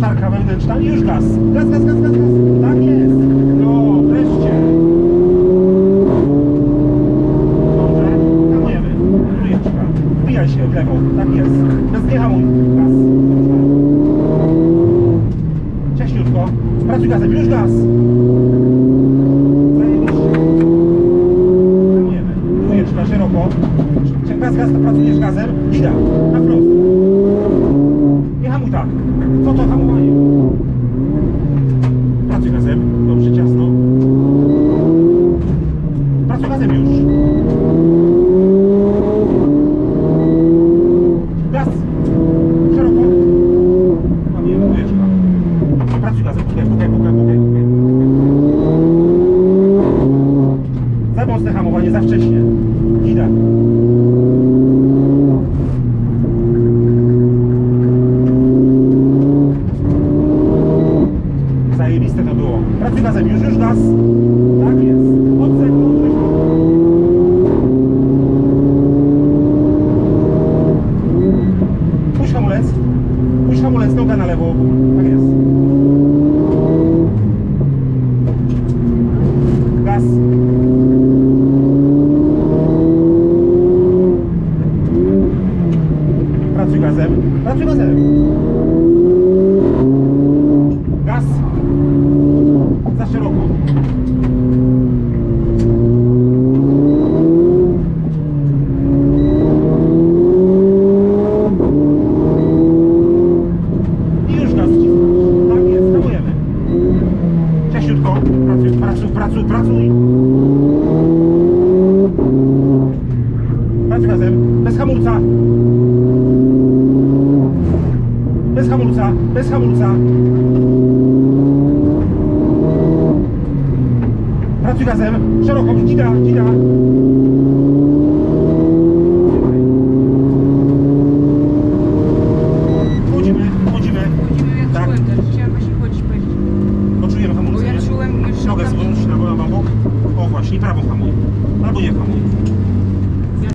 tarka wewnętrzna i już gaz. Gaz, gaz, gaz, gaz, gaz. Tak jest. No, wreszcie. Dobrze, hamujemy. Trójeczka. Wbijaj się w lewo. Tak jest. Gaz, nie hamuj. Gaz. Cześciutko. Pracuj gazem. Już gaz. Hamujemy. Trójeczka, szeroko. Gaz, gaz, pracujesz gazem. Ida. Na prosto. Nie. Co to hamowanie? Pracuj gazem. Dobrze, ciasno. Pracuj gazem już. Gaz. Szeroko. Mamy dwójeczka. Pracuj gazem. Pukaj, pukaj, pukaj, pukaj, pukaj. Za mocne hamowanie, za wcześnie. Gida. Zajebiste to było. Pracuj gazem, już, już gaz. Tak jest. Od sekundy. Puść hamulec. Puść hamulec, noga na lewo. Tak jest. Gaz. Pracuj gazem. Pracuj gazem. Gaz. Za szeroko. I już gaz wciskasz. Tak jest, hamujemy. Ciaśniutko. Pracuj, pracuj, pracuj, pracuj. Pracuj gazem. Bez hamulca. Bez hamulca, bez hamulca. Pracuj gazem, szeroko, dzida, dzida. 估计可能